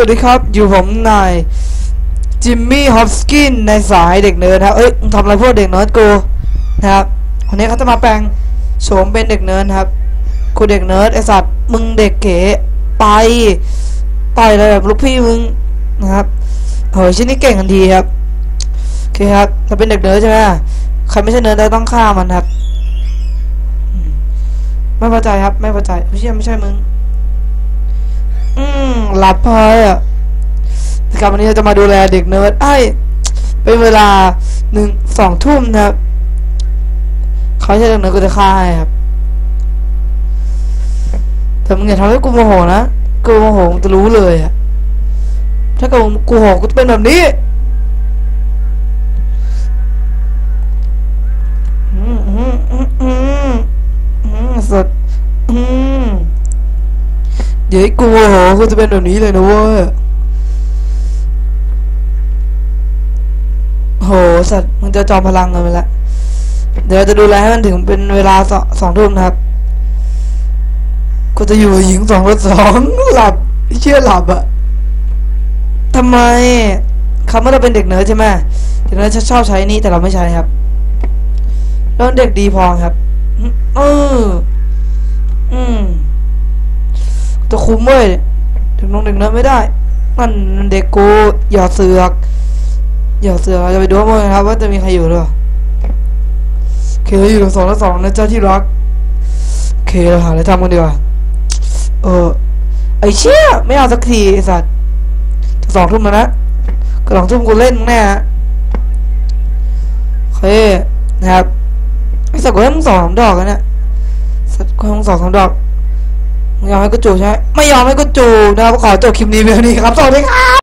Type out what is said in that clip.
วัสดีครับ อยู่ผมนายจิมมี่ฮอปสกินในสายเด็กเนิร์ดครับ เอ้ยมึงทำอะไรพวกเด็กเนิร์ดกูนะครับวันนี้เขาจะมาแปลงโฉมเป็นเด็กเนิร์ดครับกูเด็กเนิร์ดไอสัตว์มึงเด็กเก๋ไปต่อยเลยแบบลูกพี่มึงนะครับเฮ้ยชิ้นนี้เก่งทันทีครับโอเคครับเราเป็นเด็กเนิร์ดใช่ไหมใครไม่ใช่เนิร์ดเราต้องฆ่ามันครับ ไม่พอใจครับ ไม่พอใจไม่ใช่ไม่ใช่มึง อืม หลับพอยอะครับวันนี้เราจะมาดูแลเด็กเนิร์ดไอ้เป็นเวลาหนึ่งสองทุ่มนะครับเขาใช่เด็กเนิร์ดกูจะฆ่าให้ครับแต่มึงอย่าทำให้กูโมโหนะกูโมโหจะรู้เลยอะถ้าเกิดกูโมโหกูจะเป็นแบบนี้ อืมอืมอืมอืมอืมสด อืม เดี๋ยวให้กูโมโหกูจะเป็นแบบนี้เลยนะเว้ยโหสัตว์มึงจะจอมพลังกันไปละเดี๋ยวจะดูแลให้มันถึงเป็นเวลาสองสองทุ่มนะครับ กูจะอยู่กับหญิงสองคนสองหลับเชื่อหลับอะทำไมคำว่าเราเป็นเด็กเนิร์ดใช่ไหมเด็กเนิร์ดชอบใช้นี่แต่เราไม่ใช้ครับแล้วเด็กดีพอครับ เออ อืม จะคุมเว้ยถึงน้องเด็กเนิร์ดไม่ได้มันเด็กกูอย่าเสือกอย่าเสือกเราจะไปดูข้อมูลกันครับ ว่าจะมีใครอยู่หรือเปล่าเคอยู่กับสองและสองนะเจ้าที่รักเคเราหาอะไรทำกันดีกว่าเออไอเชี่ยไม่เอาสักทีไอสัตว์จะสองทุ่มแล้วนะก็สองทุ่มกูเล่นแน่ฮะโอเคนะครับไอสัตว์กูให้มึงสองสามดอกกันเนี่ยสัตว์กูให้มึงสองสามดอก ไม่ยอมให้กูจูใช่ไหมไม่ยอมให้กูจูนะครับขอจบคลิปนี้เพียงนี้ครับสวัสดีครับ